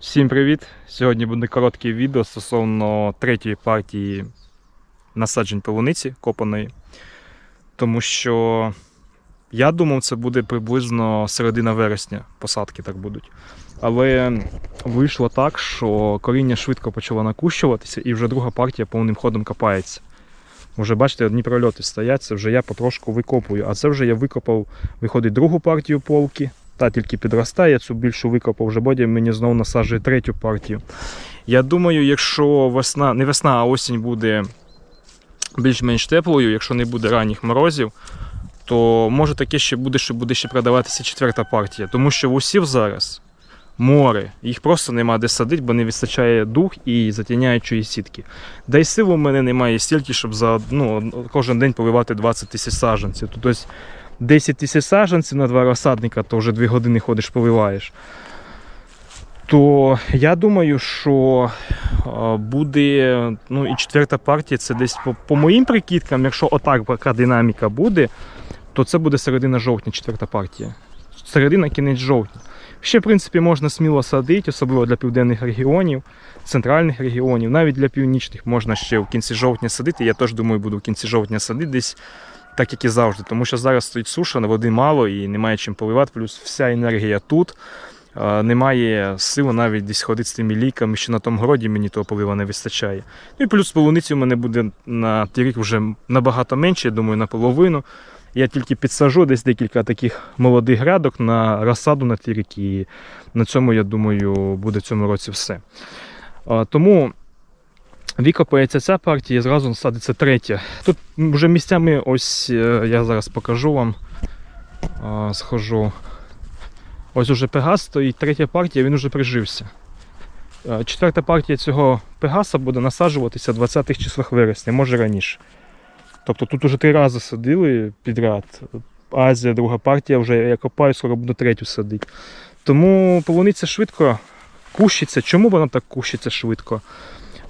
Всім привіт! Сьогодні буде коротке відео стосовно третьої партії насаджень полуниці копаної. Тому що я думав, це буде приблизно середина вересня, посадки так будуть. Але вийшло так, що коріння швидко почало накущуватися, і вже друга партія повним ходом копається. Вже бачите, одні прольоти стоять, це вже я потрошку викопую. А це вже я викопав, виходить другу партію полки. Та тільки підростає, цю більшу викопав, вже Бодя мені знову насаджує третю партію. Я думаю, якщо весна, не весна, а осінь буде більш-менш теплою, якщо не буде ранніх морозів, то може таке ще буде, що буде ще продаватися четверта партія. Тому що в усів зараз море, їх просто нема де садити, бо не вистачає дух і затіняючої сітки. Да й сил у мене немає стільки, щоб за ну, кожен день поливати 20 тисяч саджанців. Ось 10 тисяч саджанців на два розсадника, то вже 2 години ходиш, поливаєш. То я думаю, що буде ну, і четверта партія, це десь по, по моїм прикидкам, якщо отак така динаміка буде, то це буде середина жовтня, четверта партія. Середина кінець жовтня. Ще, в принципі, можна сміло садити, особливо для південних регіонів, центральних регіонів, навіть для північних можна ще в кінці жовтня садити. Я теж думаю, буду в кінці жовтня садити десь так як і завжди, тому що зараз стоїть суша, води мало і немає чим поливати, плюс вся енергія тут. Немає сили навіть десь ходити з тими ліками, що на тому городі мені того полива не вистачає. Ну і плюс полуниці у мене буде на ті рік вже набагато менше, я думаю, наполовину. Я тільки підсажу десь декілька таких молодих грядок на розсаду на ті рік, і на цьому, я думаю, буде в цьому році все. Тому Викопається ця партія і зразу садиться третя. Тут вже місцями, ось е, я зараз покажу вам. Схожу. Ось уже Пегас стоїть, третя партія, він уже прижився. Е, Четверта партія цього Пегаса буде насаджуватися в 20-х числах вересня, може раніше. Тобто тут уже три рази садили підряд. Азія, друга партія, вже я копаю, скоро буду третю садити. Тому полуниця швидко кущиться. Чому вона так кущиться швидко?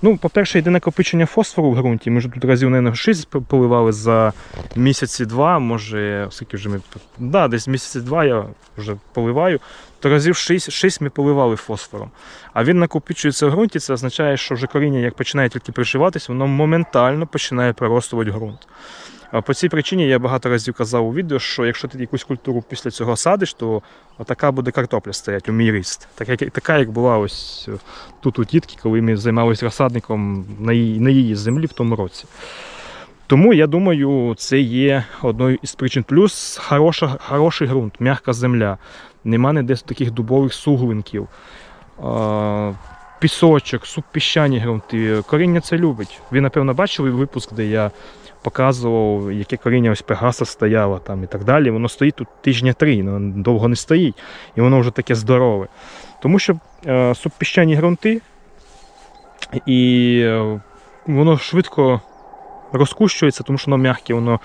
Ну, по-перше, йде накопичення фосфору в ґрунті. Ми ж тут разів, наверное, 6 поливали за місяці два, може, скільки вже ми. Да, десь місяці два я вже поливаю, то разів 6, 6 ми поливали фосфором. А він накопичується в ґрунті, це означає, що вже коріння, як починає тільки приживатись, воно моментально починає проростувати ґрунт. По цій причині я багато разів казав у відео, що якщо ти якусь культуру після цього садиш, то отака буде картопля стоять у мій ріст. Така, як була ось е, тут у тітки, коли ми займалися розсадником на її, на її землі в тому році. Тому я думаю, це є одною із причин. Плюс хороша, хороший ґрунт, м'яка земля. Нема ніде таких дубових суглинків. Пісочок, субпіщані ґрунти. Коріння це любить. Ви, напевно, бачили випуск, де я показував, яке коріння ось Пегаса стояло там і так далі. Воно стоїть тут тижня три, воно довго не стоїть, і воно вже таке здорове. Тому що е, субпіщані ґрунти, і е, воно швидко розкущується, тому що воно м'яке, воно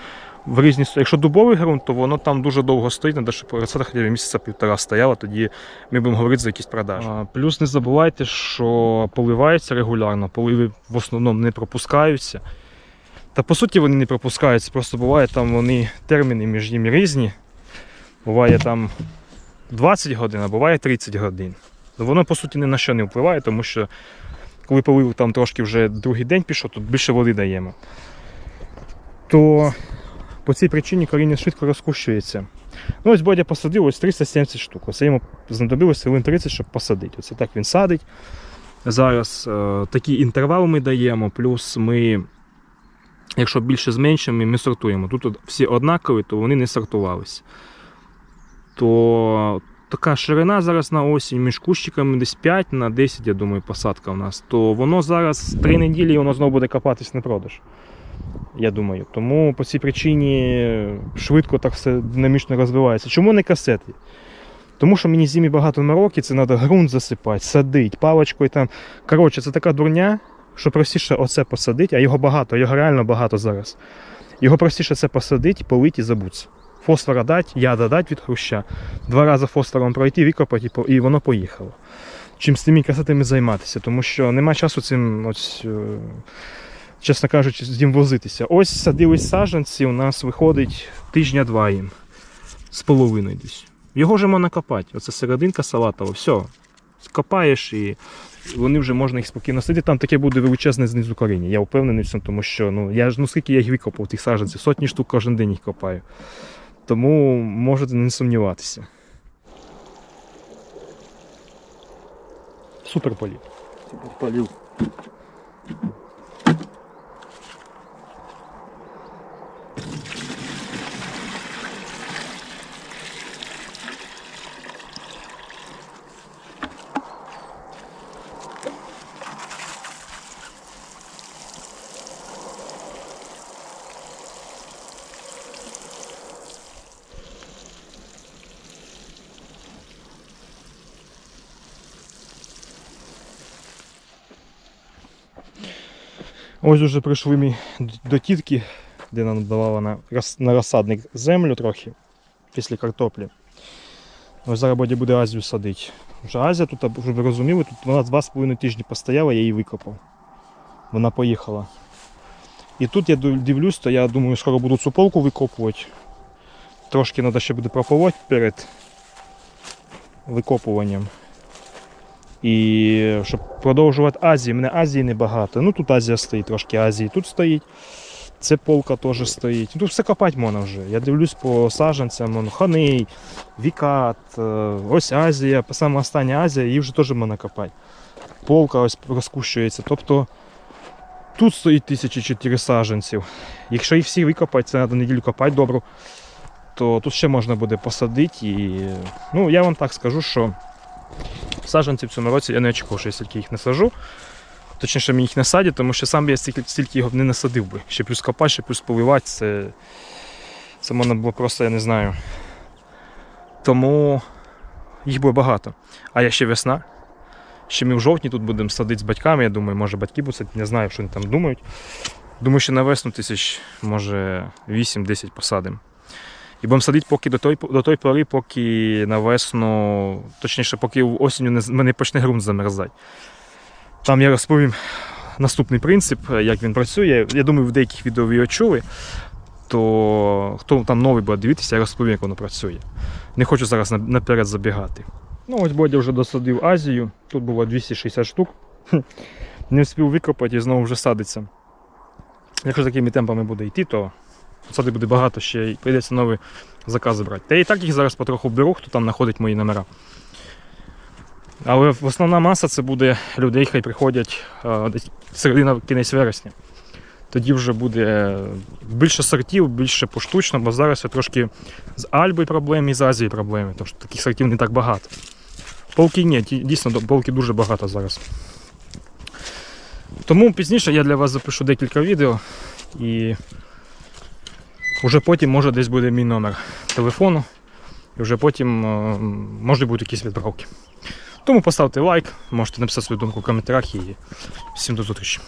в різні Якщо дубовий ґрунт, то воно там дуже довго стоїть, треба, щоб б місяця півтора стояла, тоді ми будемо говорити за якісь продажі. А, плюс не забувайте, що поливається регулярно, поливи в основному не пропускаються. Та по суті вони не пропускаються, просто буває там вони терміни між ними різні. Буває там 20 годин, а буває 30 годин. Ну, Воно по суті ні на що не впливає, тому що коли полив там трошки вже другий день пішов, тут більше води даємо. То по цій причині коріння швидко розкущується. Ну, ось Бодя посадив ось 370 штук. Оце йому знадобилось хвилин 30, щоб посадити. Оце так він садить. Зараз е, такий інтервал ми даємо, плюс ми, якщо більше з меншими, ми сортуємо. Тут всі однакові, то вони не сортувалися. То така ширина зараз на осінь між кущиками десь 5 на 10, я думаю, посадка у нас. То воно зараз 3 неділі воно знову буде копатись на продаж. Я думаю. Тому по цій причині швидко так все динамічно розвивається. Чому не касети? Тому що мені зимі багато на роки, це треба ґрунт засипати, садити, паличкою там. Коротше, це така дурня, що простіше оце посадити, а його багато, його реально багато зараз. Його простіше це посадити, полити і забутися. Фосфора дати, яда дати від хруща, два рази фосфором пройти, викопати і воно поїхало. Чим з тими касетами займатися, тому що нема часу цим, ось, е, чесно кажучи, з ним возитися. Ось садились саджанці, у нас виходить тижня-два їм з половиною десь. Його вже можна копати. Оце серединка салатова, все. Копаєш і вони вже можна їх спокійно сидіти. Там таке буде величезне знизу коріння. Я впевнений в цьому, тому що ну, я ж ну скільки я їх викопав, тих саджанців, сотні штук кожен день їх копаю. Тому можете не сумніватися. Супер політ. Полів. Ось уже прийшли ми до тітки, де нам давала на, на розсадник землю трохи після картоплі. Ось зараз буде Азію садити. Вже Азія тут, щоб ви розуміли, тут вона два з половиною тижні постояла, я її викопав. Вона поїхала. І тут я дивлюсь, то я думаю, скоро буду цю полку викопувати. Трошки треба ще буде прополоть перед викопуванням. І щоб продовжувати Азію, мене Азії небагато. Ну тут Азія стоїть, трошки Азії тут стоїть. Це полка теж стоїть. Тут все копати можна вже. Я дивлюсь по саджанцям, он, Ханей, Вікат, е, ось Азія, саме остання Азія, її вже теж можна копати. Полка ось розкущується. Тобто тут стоїть 1004 саджанців. Якщо їх всі викопати, це треба неділю копати добру, то тут ще можна буде посадити. І, ну, я вам так скажу, що саджанців цьому році я не очікував, що я стільки їх не сажу. Точніше, мені їх не садять, тому що сам я стільки, стільки його не насадив би. Ще плюс копати, ще плюс поливати, це, це можна було просто, я не знаю. Тому їх буде багато. А я ще весна. Ще ми в жовтні тут будемо садити з батьками. Я думаю, може батьки будуть садити, не знаю, що вони там думають. Думаю, що на весну тисяч, може 8-10 посадимо. І будемо садити поки до той, до той пори, поки на весну, точніше, поки осінню не, не почне ґрунт замерзати. Там я розповім наступний принцип, як він працює. Я думаю, в деяких відео ви його чули. То хто там новий буде дивитися, я розповім, як воно працює. Не хочу зараз наперед забігати. Ну, ось Бодя вже досадив Азію. Тут було 260 штук. Не встиг викопати і знову вже садиться. Якщо такими темпами буде йти, то сади буде багато, ще й прийдеться нові закази брати. Та і так їх зараз потроху беру, хто там знаходить мої номера. Але основна маса це буде людей, хай приходять е, десь середина кінець вересня. Тоді вже буде більше сортів, більше поштучно, бо зараз я трошки з Альби проблеми і з Азії проблеми, тому що таких сортів не так багато. Полки ні, дійсно полки дуже багато зараз. Тому пізніше я для вас запишу декілька відео і вже потім може десь буде мій номер телефону. І вже потім е, бути будуть якісь відправки. Тому поставте лайк, можете написати свою думку в коментарях і всім до зустрічі.